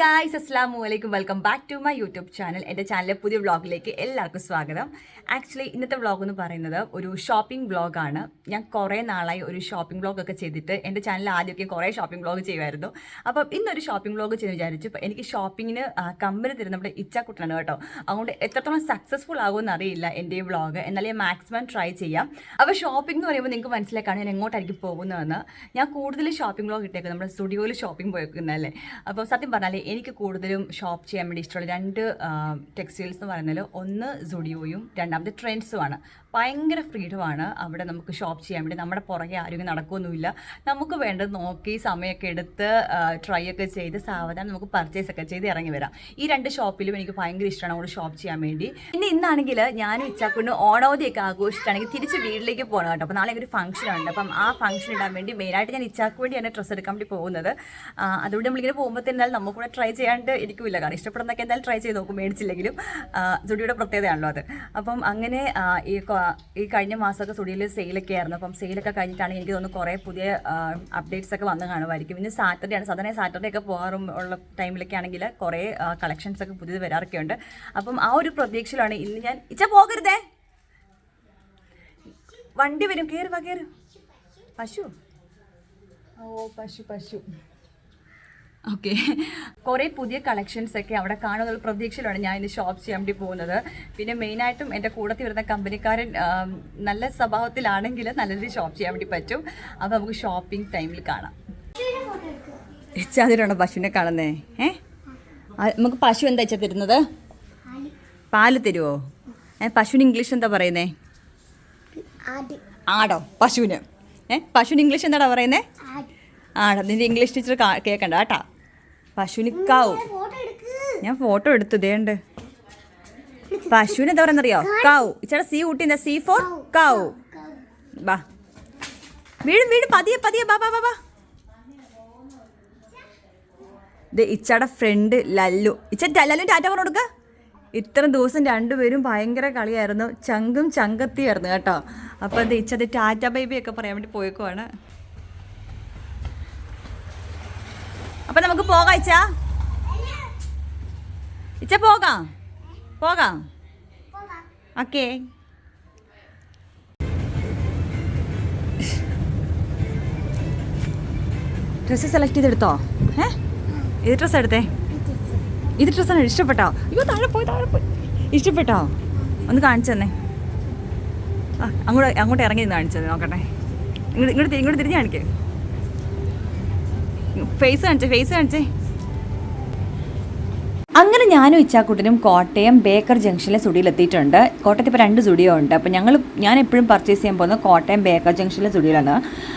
Guys അസ്സാം വലൈക്കും welcome back to my YouTube channel എന്റെ ചാനലിലെ പുതിയ വ്ളോഗിലേക്ക് എല്ലാവർക്കും സ്വാഗതം. ആക്ച്വലി ഇന്നത്തെ വ്ളോഗ് എന്ന് പറയുന്നത് ഒരു ഷോപ്പിംഗ് വ്ളോഗാണ് ഞാൻ കുറേ നാളായി ഒരു ഷോപ്പിംഗ് വ്ളോഗ് ഒക്കെ ചെയ്തിട്ട് എന്റെ ചാനൽ ആദ്യമൊക്കെ കുറേ ഷോപ്പിംഗ് വ്ളോഗ് ചെയ്യുമായിരുന്നു. അപ്പം ഇന്നൊരു ഷോപ്പിംഗ് വ്ളോഗ് ചെയ്യുന്ന വിചാരിച്ചു. ഇപ്പം എനിക്ക് ഷോപ്പിങ്ങിന് കമ്പനി തരുന്ന നമ്മുടെ ഇച്ചാക്കുട്ടനാണ് കേട്ടോ. അതുകൊണ്ട് എത്രത്തോളം സക്സസ്ഫുൾ ആകുമെന്ന് അറിയില്ല എന്റെ ഈ വ്ളോഗ് എന്നാലും ഞാൻ മാക്സിമം ട്രൈ ചെയ്യാം. അപ്പോൾ ഷോപ്പിംഗ് എന്ന് പറയുമ്പോൾ നിങ്ങൾക്ക് മനസ്സിലാക്കാണ് ഞാൻ എങ്ങോട്ടായിരിക്കും പോകുന്നതെന്ന്. ഞാൻ കൂടുതൽ ഷോപ്പിംഗ് വ്ളോഗ് ഇട്ടേക്കും നമ്മുടെ സ്റ്റുഡിയോയിൽ ഷോപ്പിംഗ് പോയേക്കുന്നതല്ലേ? അപ്പോൾ സത്യം പറഞ്ഞാൽ എനിക്ക് കൂടുതലും ഷോപ്പ് ചെയ്യാൻ വേണ്ടി ഇഷ്ടമുള്ള രണ്ട് ടെക്സ്റ്റൈൽസ് എന്ന് പറയുന്നത് ഒന്ന് സുഡിയോയും രണ്ടാമത് ട്രെൻഡ്സുമാണ് ഭയങ്കര ഫ്രീഡമാണ് അവിടെ നമുക്ക് ഷോപ്പ് ചെയ്യാൻ വേണ്ടി. നമ്മുടെ പുറകെ ആരും നടക്കുകയൊന്നുമില്ല നമുക്ക് വേണ്ടത് നോക്കി സമയമൊക്കെ എടുത്ത് ട്രൈ ഒക്കെ ചെയ്ത് സാവധാനം നമുക്ക് പർച്ചേസ് ഒക്കെ ചെയ്ത് ഇറങ്ങി വരാം. ഈ രണ്ട് ഷോപ്പിലും എനിക്ക് ഭയങ്കര ഇഷ്ടമാണ് അവിടെ ഷോപ്പ് ചെയ്യാൻ വേണ്ടി. പിന്നെ ഇന്നാണെങ്കിൽ ഞാൻ ഇച്ചാക്കൊണ്ട് ഓണാവധിയൊക്കെ ആഘോഷിച്ചിട്ടാണെങ്കിൽ തിരിച്ച് വീട്ടിലേക്ക് പോകണം കേട്ടോ. അപ്പോൾ നാളെ ഒരു ഫംഗ്ഷൻ ഉണ്ട്. അപ്പം ആ ഫംഗ്ഷൻ ഇടാൻ വേണ്ടി മെയിനായിട്ട് ഞാൻ ഇച്ചാക്ക് വേണ്ടിയാണ് ഡ്രസ്സ് എടുക്കാൻ വേണ്ടി പോകുന്നത്. അതുകൊണ്ട് നമ്മളിങ്ങനെ പോകുമ്പോൾ തന്നെ നമുക്ക് കൂടെ ട്രൈ ചെയ്യാണ്ട് ഇരിക്കില്ല കാരണം ഇഷ്ടപ്പെടുന്നൊക്കെ എന്തായാലും ട്രൈ ചെയ്ത് നോക്കും. മേടിച്ചില്ലെങ്കിലും ജുഡിയുടെ പ്രത്യേകതയാണല്ലോ അത്. അപ്പം അങ്ങനെ ഈ ഈ കഴിഞ്ഞ മാസമൊക്കെ സുഡിയിൽ സെയിലൊക്കെ ആയിരുന്നു. അപ്പം സെയിലൊക്കെ കഴിഞ്ഞിട്ടാണ് എനിക്ക് തോന്നുന്നു കുറേ പുതിയ അപ്ഡേറ്റ്സ് ഒക്കെ വന്നു കാണുമായിരിക്കും. ഇന്ന് സാറ്റർഡേ ആണ്. സാധാരണ സാറ്റർഡേ ഒക്കെ പോകാറും ഉള്ള ടൈമിലൊക്കെ ആണെങ്കിൽ കുറേ കളക്ഷൻസ് ഒക്കെ പുതിയത് വരാറൊക്കെ ഉണ്ട്. അപ്പം ആ ഒരു പ്രതീക്ഷയിലാണ് ഇന്ന് ഞാൻ ഇച്ച പോകരുതേ. വണ്ടി വരും. കയറി വാ പശു. ഓ പശു പശു. ഓക്കെ. കുറേ പുതിയ കളക്ഷൻസ് ഒക്കെ അവിടെ കാണുന്ന പ്രതീക്ഷയിലാണ് ഞാൻ ഇന്ന് ഷോപ്പ് ചെയ്യാൻ വേണ്ടി പോകുന്നത്. പിന്നെ മെയിനായിട്ടും എന്റെ കൂടത്തിൽ വരുന്ന കമ്പനിക്കാരൻ നല്ല സ്വഭാവത്തിലാണെങ്കിൽ നല്ല രീതിയിൽ ഷോപ്പ് ചെയ്യാൻ വേണ്ടി പറ്റും. അപ്പോൾ നമുക്ക് ഷോപ്പിംഗ് ടൈമിൽ കാണാം. ഇച്ചാതിരാണോ പശുവിനെ കാണുന്നേ? ഏ? നമുക്ക് പശു എന്താ വെച്ചാൽ തരുന്നത്? പാൽ തരുമോ ഏ പശുവിന് ഇംഗ്ലീഷ് എന്താ പറയുന്നേ? ആടോ. പശുവിന്. ഏ പശുവിന് ഇംഗ്ലീഷ് എന്താടാ പറയുന്നേ? ആടോ. നിന്റെ ഇംഗ്ലീഷ് ടീച്ചർ കേൾക്കണ്ട കേട്ടാ. പശുവിന് കാവും ഫോട്ടോ എടുക്ക്. ഞാൻ ഫോട്ടോ എടുത്തു ഇതേണ്ട് പശുവിന് എന്താ പറയുന്നറിയോ? കാവു. ഇച്ചടെ സി കൂട്ടി എന്താ? സി ഫോർ കാവു ബാ വീഴും വീഴും പതിയെ പതിയെ. ബാ ബാ ബാ ബാ ഇച്ചടെ ഫ്രണ്ട് ലല്ലു. ഇച്ച ലല്ലു ടാറ്റ പറഞ്ഞു കൊടുക്ക. ഇത്ര ദിവസം രണ്ടുപേരും ഭയങ്കര കളിയായിരുന്നു. ചങ്കും ചങ്കത്തിയായിരുന്നു കേട്ടോ. അപ്പോൾ ഇത് ഇച്ചത് ടാറ്റ ബേബി ഒക്കെ പറയാൻ വേണ്ടി പോയേക്കുവാണ്. അപ്പൊ നമുക്ക് പോകാം ഇച്ച. ഇച്ച പോകാം. പോകാം. ഓക്കേ. ഡ്രസ്സ് സെലക്ട് ചെയ്തെടുത്തോ? ഏ? ഏത് ഡ്രസ്സ് എടുത്തേ? ഇത് ഡ്രസ്സാണ് ഇഷ്ടപ്പെട്ടോ? അയ്യോ താഴെ പോയി താഴെ പോയി. ഇഷ്ടപ്പെട്ടോ? ഒന്ന് കാണിച്ചു തന്നെ. ആ അങ്ങോട്ട് അങ്ങോട്ട് ഇറങ്ങി കാണിച്ചു തന്നെ നോക്കട്ടെ. ഇങ്ങോട്ട് ഇങ്ങോട്ട് തിരിഞ്ഞ് കാണിക്കേ. ഫേസ് കാണിച്ചേ ഫേസ് കാണിച്ചേ. അങ്ങനെ ഞാനും ഇച്ചാക്കുട്ടനും കോട്ടയം ബേക്കർ ജംഗ്ഷനിലെ സുഡിയിലെത്തിയിട്ടുണ്ട് കോട്ടയത്ത് ഇപ്പോൾ രണ്ട് സുഡിയോ ഉണ്ട്. അപ്പോൾ ഞങ്ങൾ ഞാൻ എപ്പോഴും പർച്ചേസ് ചെയ്യാൻ പോകുന്നത് കോട്ടയം ബേക്കർ ജംഗ്ഷനിലെ സുഡിയിലാണ് ആ,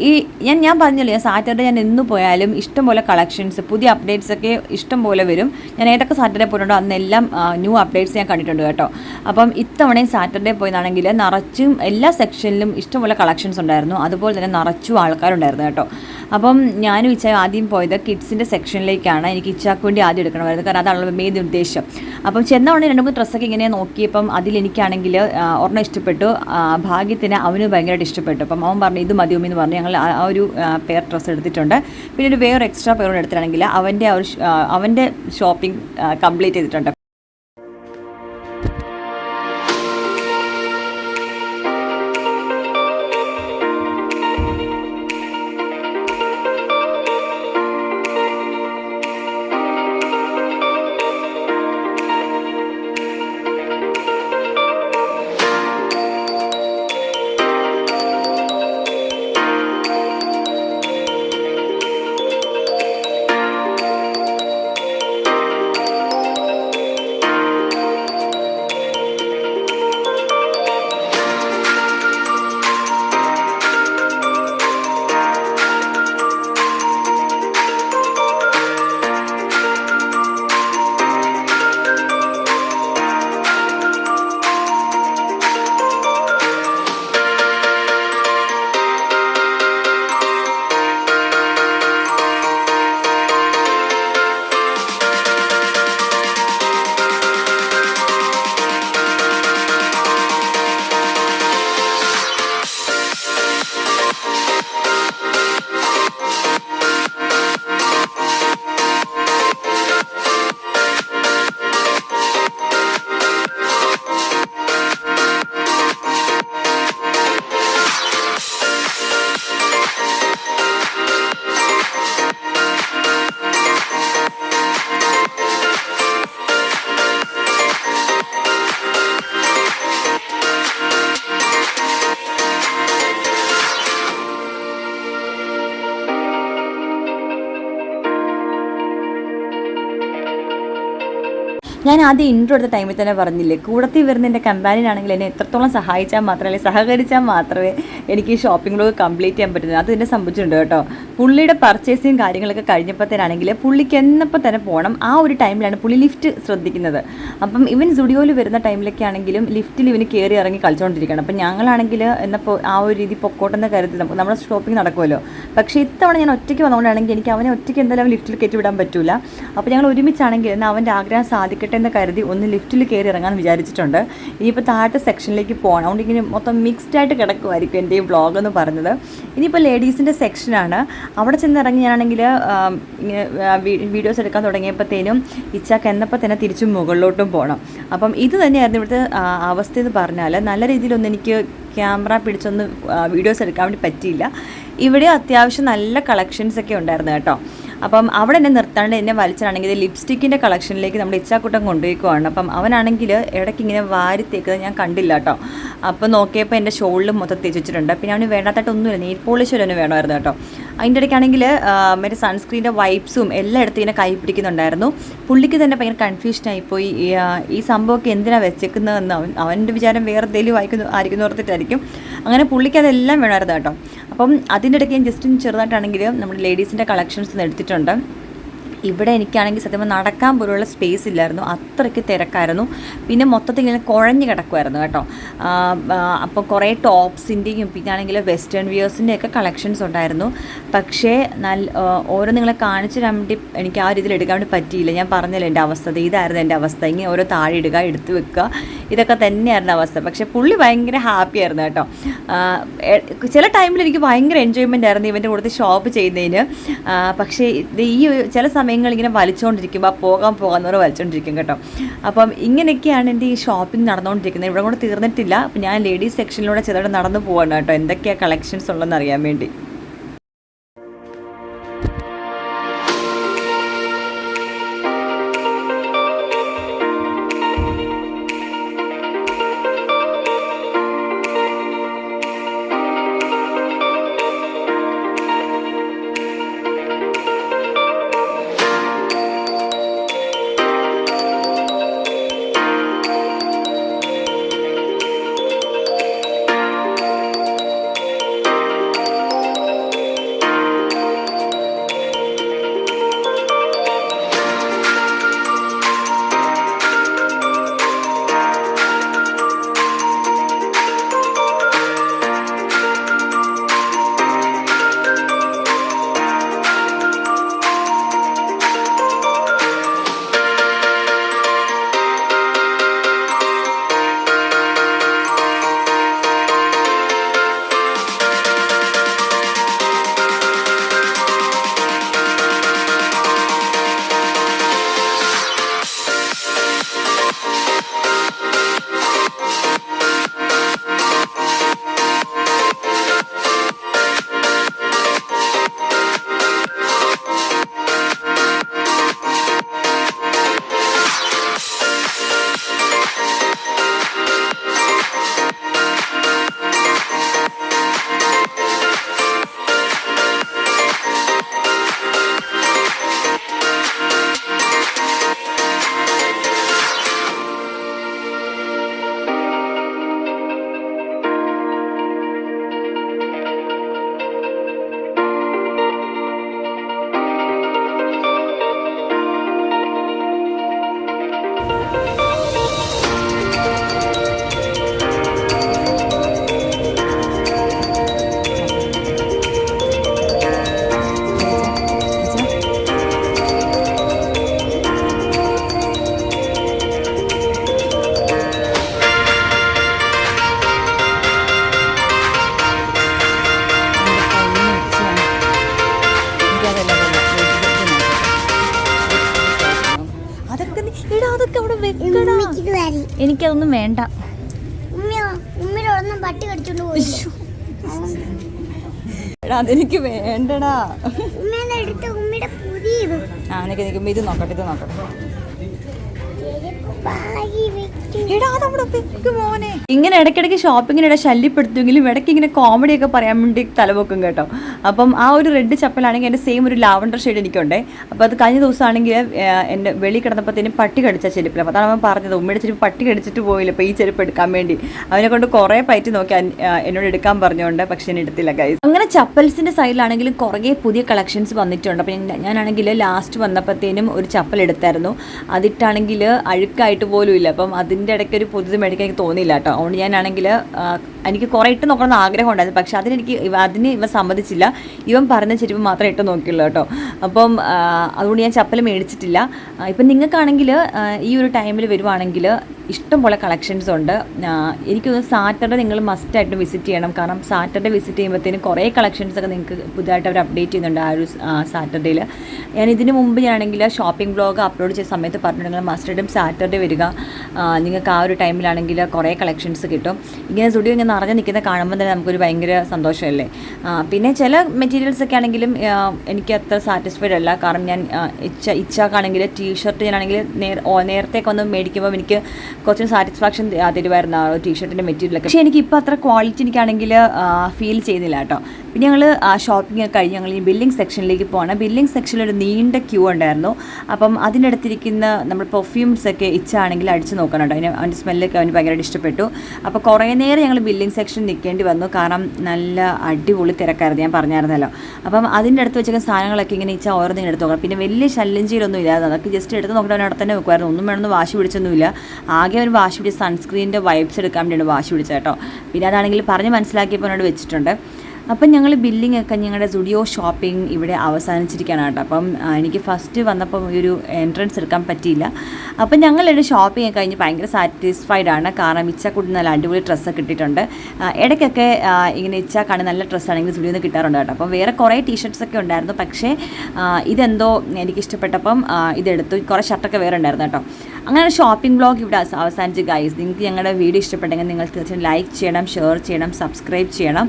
ഈ ഞാൻ ഞാൻ പറഞ്ഞല്ലോ ഞാൻ സാറ്റർഡേ ഞാൻ എന്ന് പോയാലും ഇഷ്ടംപോലെ കളക്ഷൻസ് പുതിയ അപ്ഡേറ്റ്സ് ഒക്കെ ഇഷ്ടംപോലെ വരും. ഞാൻ ഏതൊക്കെ സാറ്റർഡേ പോയിട്ടുണ്ടോ അന്നെല്ലാം ന്യൂ അപ്ഡേറ്റ്സ് ഞാൻ കണ്ടിട്ടുണ്ട് കേട്ടോ. അപ്പം ഇത്തവണയും സാറ്റർഡേ പോയതാണെങ്കിൽ നിറച്ചും എല്ലാ സെക്ഷനിലും ഇഷ്ടംപോലെ കളക്ഷൻസ് ഉണ്ടായിരുന്നു. അതുപോലെ തന്നെ നിറച്ചും ആൾക്കാരുണ്ടായിരുന്നു കേട്ടോ. അപ്പം ഞാൻ ഇച്ച ആദ്യം പോയത് കിഡ്സിന്റെ സെക്ഷനിലേക്കാണ്. എനിക്ക് ഇച്ചാക്ക് വേണ്ടി ആദ്യം എടുക്കണമായിരുന്നു. കാരണം അതാണല്ലോ മെയിൻ ഉദ്ദേശം. അപ്പം ചെന്ന രണ്ട് മൂന്ന് ഡ്രസ്സൊക്കെ ഇങ്ങനെ നോക്കിയപ്പം അതിലെനിക്കാണെങ്കിൽ ഒരെണ്ണം ഇഷ്ടപ്പെട്ടു. ഭാഗ്യത്തിന് അവന് ഭയങ്കരമായിട്ട് ഇഷ്ടപ്പെട്ടു. അപ്പം അവൻ പറഞ്ഞു ഇത് മതി ഉമ്മി" എന്ന് പറഞ്ഞ് ഞങ്ങൾ ആ ഒരു പെയർ ഡ്രസ്സ് എടുത്തിട്ടുണ്ട്. പിന്നെ ഒരു വേറെ എക്സ്ട്രാ പെയർ എടുത്തിട്ടാണെങ്കിൽ അവന്റെ ആ ഒരു അവന്റെ ഷോപ്പിംഗ് കംപ്ലീറ്റ് ചെയ്തിട്ടുണ്ട്. ഞാൻ ആദ്യം ഇൻട്രോ എടുത്ത ടൈമിൽ തന്നെ പറഞ്ഞില്ലേ കൂടത്തിൽ വരുന്ന എന്റെ കമ്പാനിയനാണെങ്കിൽ എന്നെ എത്രത്തോളം സഹായിച്ചാൽ മാത്രമേ സഹകരിച്ചാൽ മാത്രമേ എനിക്ക് ഈ ഷോപ്പിംഗ് കംപ്ലീറ്റ് ചെയ്യാൻ പറ്റുന്നത്. അത് എന്നെ സംഭവിച്ചിട്ടുണ്ട് കേട്ടോ. പുള്ളിയുടെ പർച്ചേസിങ് കാര്യങ്ങളൊക്കെ കഴിഞ്ഞപ്പോഴത്തേനാണെങ്കിൽ പുള്ളിക്ക് എന്നപ്പോൾ തന്നെ പോകണം ആ ഒരു ടൈമിലാണ് പുള്ളി ലിഫ്റ്റ് ശ്രദ്ധിക്കുന്നത്. അപ്പം ഇവൻ സ്റ്റുഡിയോയിൽ വരുന്ന ടൈമിലൊക്കെ ആണെങ്കിലും ലിഫ്റ്റിൽ ഇവന് കയറി ഇറങ്ങി കളിച്ചുകൊണ്ടിരിക്കണം അപ്പം ഞങ്ങളാണെങ്കിൽ എന്നപ്പോൾ ആ ഒരു രീതി പൊക്കോട്ടെന്ന് കരുതി നമുക്ക് നമ്മുടെ ഷോപ്പിംഗ് നടക്കുമല്ലോ. പക്ഷേ ഇത്തവണ ഞാൻ ഒറ്റയ്ക്ക് വന്നുകൊണ്ടാണെങ്കിൽ എനിക്ക് അവനെ ഒറ്റയ്ക്ക് എന്തായാലും ലിഫ്റ്റിൽ കയറ്റി വിടാൻ പറ്റില്ല അപ്പോൾ ഞങ്ങൾ ഒരുമിച്ചാണെങ്കിൽ എന്നാൽ അവന്റെ ആഗ്രഹം സാധിക്കട്ടെ എന്ന് കരുതി ഒന്ന് ലിഫ്റ്റിൽ കയറി ഇറങ്ങാൻ വിചാരിച്ചിട്ടുണ്ട്. ഇനിയിപ്പോൾ താഴത്തെ സെക്ഷനിലേക്ക് പോകണം അതുകൊണ്ട് ഇങ്ങനെ മൊത്തം മിക്സ്ഡ് ആയിട്ട് കിടക്കുമായിരിക്കും എന്റെ ഈ വ്ളോഗ് എന്ന് പറഞ്ഞത്. ഇനിയിപ്പോൾ ലേഡീസിന്റെ സെക്ഷനാണ്. അവിടെ ചെന്ന് ഇറങ്ങി ഞാനാണെങ്കിൽ വീഡിയോസ് എടുക്കാൻ തുടങ്ങിയപ്പോഴത്തേനും ഇച്ചാക്ക് എന്നപ്പോൾ തന്നെ തിരിച്ചും മുകളിലോട്ടും പോകണം അപ്പം ഇത് തന്നെയായിരുന്നു ഇവിടുത്തെ അവസ്ഥ എന്ന് പറഞ്ഞാൽ നല്ല രീതിയിലൊന്നും എനിക്ക് ക്യാമറ പിടിച്ചൊന്ന് വീഡിയോസ് എടുക്കാൻ വേണ്ടി പറ്റിയില്ല. ഇവിടെ അത്യാവശ്യം നല്ല കളക്ഷൻസ് ഒക്കെ ഉണ്ടായിരുന്നു കേട്ടോ. അപ്പം അവിടെ എന്നെ നിർത്താണ്ട് എന്നെ വലിച്ചാണെങ്കിൽ ലിപ്സ്റ്റിക്കിന്റെ കളക്ഷനിലേക്ക് നമ്മുടെ ഇച്ചാക്കുട്ടം കൊണ്ടുപോയിക്കുവാണ്. അപ്പം അവനാണെങ്കിൽ ഇടയ്ക്ക് ഇങ്ങനെ വാരി തേക്കുന്നത് ഞാൻ കണ്ടില്ല കേട്ടോ. അപ്പം നോക്കിയപ്പോൾ എന്റെ ഷോളിൽ മൊത്തം തേച്ച് വെച്ചിട്ടുണ്ട്. പിന്നെ അവന് വേണ്ടാത്തായിട്ടൊന്നുമില്ല നെയിൽ പോളിഷ് വരെ വേണമായിരുന്നു കേട്ടോ. അതിന്റെ ഇടയ്ക്കാണെങ്കിൽ മറ്റേ സൺസ്ക്രീന്റെ വൈപ്സും എല്ലാം എടുത്ത് ഇങ്ങനെ കൈ പിടിക്കുന്നുണ്ടായിരുന്നു. പുള്ളിക്ക് തന്നെ ഭയങ്കര കൺഫ്യൂഷനായിപ്പോയി. ഈ സംഭവമൊക്കെ എന്തിനാണ് വെച്ചേക്കുന്നതെന്ന് അവൻ അവന്റെ വിചാരം വേറെ എന്തെങ്കിലും വായിക്കുന്നു ആയിരിക്കുന്നു ഓർത്തിട്ടായിരിക്കും. അങ്ങനെ പുള്ളിക്ക് അതെല്ലാം വേണമായിരുന്നു കേട്ടോ. അപ്പം അതിന്റെ ഇടയ്ക്ക് ഞാൻ ജസ്റ്റ് ചെറുതായിട്ടാണെങ്കിൽ നമ്മുടെ ലേഡീസിന്റെ കളക്ഷൻസ് ഒന്ന് എടുത്തിട്ടുണ്ട് ഇവിടെ എനിക്കാണെങ്കിൽ സത്യം നടക്കാൻ പോലുള്ള സ്പേസ് ഇല്ലായിരുന്നു. അത്രയ്ക്ക് തിരക്കായിരുന്നു. പിന്നെ മൊത്തത്തിൽ ഇങ്ങനെ കുഴഞ്ഞു കിടക്കുമായിരുന്നു കേട്ടോ. അപ്പോൾ കുറേ ടോപ്സിന്റെയും പിന്നെ ആണെങ്കിൽ വെസ്റ്റേൺ വിയേഴ്സിന്റെ ഒക്കെ കളക്ഷൻസ് ഉണ്ടായിരുന്നു. പക്ഷേ നല്ല ഓരോ നിങ്ങളെ കാണിച്ചു തരാൻ വേണ്ടി എനിക്ക് ആ രീതിയിൽ എടുക്കാൻ വേണ്ടി പറ്റിയില്ല. ഞാൻ പറഞ്ഞല്ലോ എന്റെ അവസ്ഥ. ഇതായിരുന്നു എന്റെ അവസ്ഥ. ഇങ്ങനെ ഓരോ താഴെ ഇടുക എടുത്ത് വെക്കുക. ഇതൊക്കെ തന്നെയായിരുന്നു അവസ്ഥ. പക്ഷേ പുള്ളി ഭയങ്കര ഹാപ്പി ആയിരുന്നു കേട്ടോ. ചില ടൈമിൽ എനിക്ക് ഭയങ്കര എൻജോയ്മെന്റ് ആയിരുന്നു ഇവന്റെ കൂടുതൽ ഷോപ്പ് ചെയ്യുന്നതിന്. പക്ഷേ ഇത് ഈ ചില സമയങ്ങൾ ഇങ്ങനെ വലിച്ചുകൊണ്ടിരിക്കുമ്പോൾ പോകാൻ പോകാന്ന് പറഞ്ഞ് വലിച്ചുകൊണ്ടിരിക്കും കേട്ടോ. അപ്പം ഇങ്ങനെയൊക്കെയാണ് എന്റെ ഈ ഷോപ്പിംഗ് നടന്നുകൊണ്ടിരിക്കുന്നത് ഇവിടെ കൂടെ തീർന്നിട്ടില്ല. ഞാൻ ലേഡീസ് സെക്ഷനിലൂടെ ചെറുതായിട്ട് നടന്നു പോവാണ് കേട്ടോ. എന്തൊക്കെയാണ് കളക്ഷൻസ് ഉള്ളതെന്ന് അറിയാൻ വേണ്ടി. എനിക്കതൊന്നും വേണ്ട. പട്ടി കടിച്ചോണ്ട് പോയി. എടാ അതെനിക്ക് വേണ്ടടാ. ആ ഇത് നോക്കട്ടെ ഇത് നോക്കട്ടെ. മോനെ. ഇങ്ങനെ ഇടയ്ക്കിടയ്ക്ക് ഷോപ്പിങ്ങിനിടെ ശല്യപ്പെടുത്തുമെങ്കിലും ഇടയ്ക്ക് ഇങ്ങനെ കോമഡി ഒക്കെ പറയാൻ വേണ്ടി തലവെക്കും കേട്ടോ. അപ്പം ആ ഒരു റെഡ് ചപ്പലാണെങ്കിൽ എന്റെ സെയിം ഒരു ലാവണ്ടർ ഷെയ്ഡ് എനിക്കുണ്ടേ. അപ്പോൾ അത് കഴിഞ്ഞ ദിവസമാണെങ്കിൽ എന്റെ വെളി കിടന്നപ്പോഴത്തേനും പട്ടി കടിച്ച ചെരുപ്പില്ല അപ്പോൾ അതാണ് അവൻ പറഞ്ഞത് ഉമ്മയുടെ ചെരുപ്പ് പട്ടി കടിച്ചിട്ട് പോയില്ല അപ്പോൾ ഈ ചെരുപ്പ് എടുക്കാൻ വേണ്ടി. അവനെ കൊണ്ട് കുറേ പറ്റി നോക്കി എന്നോട് എടുക്കാൻ പറഞ്ഞുകൊണ്ട് പക്ഷെ ഞാൻ എടുത്തില്ല കൈ അങ്ങനെ ചപ്പൽസിന്റെ സൈഡിലാണെങ്കിലും കുറേ പുതിയ കളക്ഷൻസ് വന്നിട്ടുണ്ട്. അപ്പോൾ ഞാനാണെങ്കിൽ ലാസ്റ്റ് വന്നപ്പോഴത്തേനും ഒരു ചപ്പൽ എടുത്തായിരുന്നു. അതിട്ടാണെങ്കിൽ അഴുക്കായിട്ട് പോലും ഇല്ല. അപ്പം അതിന്റെ ഇടയ്ക്ക് ഒരു പുതിയത് മേടിക്കാൻ എനിക്ക് തോന്നിയില്ല കേട്ടോ. അതുകൊണ്ട് ഞാനാണെങ്കിൽ എനിക്ക് കുറേ ഇട്ട് നോക്കണമെന്ന് ആഗ്രഹം ഉണ്ടായിരുന്നു പക്ഷെ അതിനെനിക്ക് അതിന് ഇവ സമ്മതിച്ചില്ല. ഇവൻ പറഞ്ഞ ചെരുപ്പ് മാത്രമേ ഇട്ട് നോക്കിയുള്ളൂ കേട്ടോ. അപ്പം അതുകൊണ്ട് ഞാൻ ചപ്പൽ മേടിച്ചിട്ടില്ല. ഇപ്പം നിങ്ങൾക്കാണെങ്കിൽ ഈ ഒരു ടൈമിൽ വരുവാണെങ്കിൽ ഇഷ്ടംപോലെ കളക്ഷൻസ് ഉണ്ട്. എനിക്കൊന്ന് സാറ്റർഡേ നിങ്ങൾ മസ്റ്റായിട്ട് വിസിറ്റ് ചെയ്യണം. കാരണം സാറ്റർഡേ വിസിറ്റ് ചെയ്യുമ്പോഴത്തേനും കുറേ കളക്ഷൻസ് ഒക്കെ നിങ്ങൾക്ക് പുതുതായിട്ട് അവർ അപ്ഡേറ്റ് ചെയ്യുന്നുണ്ട് ആ ഒരു സാറ്റർഡേയിൽ. ഞാൻ ഇതിന് മുമ്പ് ഞാനാണെങ്കിൽ ഷോപ്പിംഗ് ബ്ലോഗ് അപ്ലോഡ് ചെയ്ത സമയത്ത് പറഞ്ഞിട്ടുണ്ടെങ്കിൽ മസ്റ്റായിട്ടും സാറ്റർഡേ വരിക. നിങ്ങൾക്ക് ആ ഒരു ടൈമിലാണെങ്കിൽ കുറേ കളക്ഷൻസ് കിട്ടും. ഇങ്ങനെ സ്റ്റുഡിയോ ഇങ്ങനെ നിറഞ്ഞു നിൽക്കുന്ന കാണുമ്പോൾ തന്നെ നമുക്കൊരു ഭയങ്കര സന്തോഷമല്ലേ? പിന്നെ ചില മെറ്റീരിയൽസ് ഒക്കെ ആണെങ്കിലും എനിക്ക് അത്ര സാറ്റിസ്ഫൈഡ് അല്ല. കാരണം ഞാൻ ഇച്ച ഇച്ചാക്കാണെങ്കിൽ ടീഷർട്ട് ഞാനാണെങ്കിൽ നേർ നേരത്തേക്ക് ഒന്ന് മേടിക്കുമ്പോൾ എനിക്ക് കുറച്ചും സാറ്റിസ്ഫാക്ഷൻ തരുമായിരുന്നു ആ ടീ ഷർട്ടിന്റെ മെറ്റീരിയലൊക്കെ പക്ഷേ എനിക്കിപ്പോൾ അത്ര ക്വാളിറ്റി എനിക്കാണെങ്കിൽ ഫീൽ ചെയ്യുന്നില്ല കേട്ടോ. പിന്നെ ഞങ്ങൾ ഷോപ്പിംഗ് ഒക്കെ കഴിഞ്ഞ് ഞങ്ങൾ ഈ ബില്ലിംഗ് സെക്ഷനിലേക്ക് പോകണം ബില്ലിംഗ് സെക്ഷനിൽ ഒരു നീണ്ട ക്യൂ ഉണ്ടായിരുന്നു. അപ്പം അതിനടുത്തിരിക്കുന്ന നമ്മൾ പെർഫ്യൂംസ് ഒക്കെ ഇച്ചാണെങ്കിൽ അടിച്ച് നോക്കാനുണ്ട് അതിന് അവന്റെ സ്മെല്ലൊക്കെ അവന് ഭയങ്കരമായിട്ട് ഇഷ്ടപ്പെട്ടു. അപ്പോൾ കുറേ നേരം ഞങ്ങൾ ബില്ലിംഗ് സെക്ഷൻ നിൽക്കേണ്ടി വന്നു. കാരണം നല്ല അടിപൊളി തിരക്കായിരുന്നു ഞാൻ പറഞ്ഞായിരുന്നല്ലോ. അപ്പം അതിന്റെ അടുത്ത് വെച്ചൊക്കെ സാധനങ്ങളൊക്കെ ഇങ്ങനെ ഇച്ചാൽ ഓരോന്നും എടുത്ത് നോക്കണം. പിന്നെ വലിയ ശല്യം ചെയ്യലൊന്നും ഇല്ലാതെ അതൊക്കെ ജസ്റ്റ് എടുത്ത് നോക്കിയിട്ട് അവൻ അവിടെ തന്നെ വെക്കുമായിരുന്നു ഒന്നും വേണമെന്ന് വാശി പിടിച്ചൊന്നുമില്ല. ആകെ അവൻ വാശി പിടിച്ച് സൺസ്ക്രീനിന്റെ വൈബ്സ് എടുക്കാൻ വേണ്ടിയാണ് വാശി പിടിച്ചത് കേട്ടോ. പിന്നെ അതാണെങ്കിൽ പറഞ്ഞ് മനസ്സിലാക്കിയപ്പോൾ അവനോട് വെച്ചിട്ടുണ്ട്. അപ്പം ഞങ്ങൾ ബില്ലിംഗ് ഒക്കെ ഞങ്ങളുടെ സ്റ്റുഡിയോ ഷോപ്പിംഗ് ഇവിടെ അവസാനിച്ചിരിക്കുകയാണ് കേട്ടോ. അപ്പം എനിക്ക് ഫസ്റ്റ് വന്നപ്പം ഈ ഒരു എൻട്രൻസ് എടുക്കാൻ പറ്റിയില്ല. അപ്പം ഞങ്ങളുടെ ഷോപ്പിംഗ് ഒക്കെ കഴിഞ്ഞ് ഭയങ്കര സാറ്റിസ്ഫൈഡ് ആണ്. കാരണം ഇച്ച ഇച്ചക്കുട്ടി നല്ല അടിപൊളി ഡ്രസ്സൊക്കെ കിട്ടിയിട്ടുണ്ട് ഇടയ്ക്കൊക്കെ ഇങ്ങനെ ഇങ്ങനെ ഇച്ചാക്കാണ് നല്ല ഡ്രസ്സാണെങ്കിൽ സ്റ്റുഡിയോയിൽ നിന്ന് കിട്ടാറുണ്ട് കേട്ടോ. അപ്പം വേറെ കുറേ ടീഷർട്ട്സ് ഒക്കെ ഉണ്ടായിരുന്നു. പക്ഷേ ഇതെന്തോ എനിക്ക് ഇഷ്ടപ്പെട്ടപ്പം ഇതെടുത്തു. കുറേ ഷർട്ടൊക്കെ വേറെ ഉണ്ടായിരുന്നു കേട്ടോ. അങ്ങനെ ഷോപ്പിംഗ് ബ്ലോഗ് ഇവിടെ അവസ- അവസാനിച്ച് ഗൈസ് നിങ്ങൾക്ക് ഞങ്ങളുടെ വീഡിയോ ഇഷ്ടപ്പെട്ടെങ്കിൽ നിങ്ങൾ തീർച്ചയായും ലൈക്ക് ചെയ്യണം ഷെയർ ചെയ്യണം സബ്സ്ക്രൈബ് ചെയ്യണം.